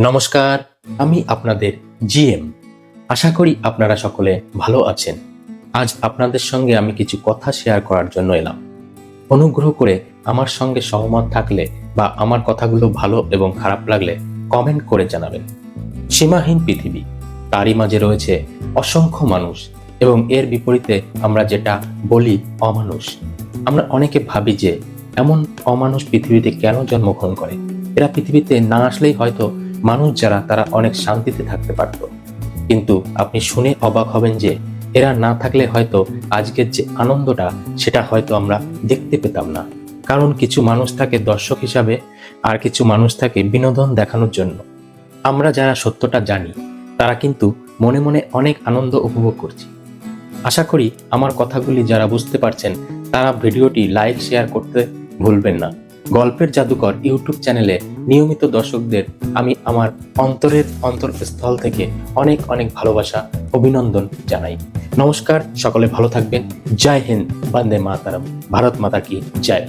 নমস্কার, আমি আপনাদের জিএম। আশা করি আপনারা সকলে ভালো আছেন। আজ আপনাদের সঙ্গে আমি কিছু কথা শেয়ার করার জন্য এলাম। অনুগ্রহ করে আমার সঙ্গে সহমত থাকলে বা আমার কথাগুলো ভালো এবং খারাপ লাগলে কমেন্ট করে জানাবেন। সীমাহীন পৃথিবী, তারই মাঝে রয়েছে অসংখ্য মানুষ এবং এর বিপরীতে আমরা যেটা বলি অমানুষ। আমরা অনেকে ভাবি যে এমন অমানুষ পৃথিবীতে কেন জন্মগ্রহণ করে? এরা পৃথিবীতে না আসলেই হয়তো মানুষ যারা, তারা অনেক শান্তিতে থাকতে পারত। কিন্তু আপনি শুনে অবাক হবেন যে, এরা না থাকলে হয়তো আজকের যে আনন্দটা, সেটা হয়তো আমরা দেখতে পেতাম না। কারণ কিছু মানুষ থাকে দর্শক হিসাবে, আর কিছু মানুষ থাকে বিনোদন দেখানোর জন্য। আমরা যারা সত্যটা জানি, তারা কিন্তু মনে মনে অনেক আনন্দ উপভোগ করছি। আশা করি আমার কথাগুলি যারা বুঝতে পারছেন, তারা ভিডিওটি লাইক, শেয়ার করতে ভুলবেন না। গল্পের জাদুকর ইউটিউব চ্যানেলে নিয়মিত দর্শকদের আমি আমার অন্তরের অন্তরস্থল থেকে অনেক অনেক ভালোবাসা, অভিনন্দন জানাই। নমস্কার, সকলে ভালো থাকবেন। জয় হিন্দ, বন্দে মাতারম। ভারত মাতা কি জয়।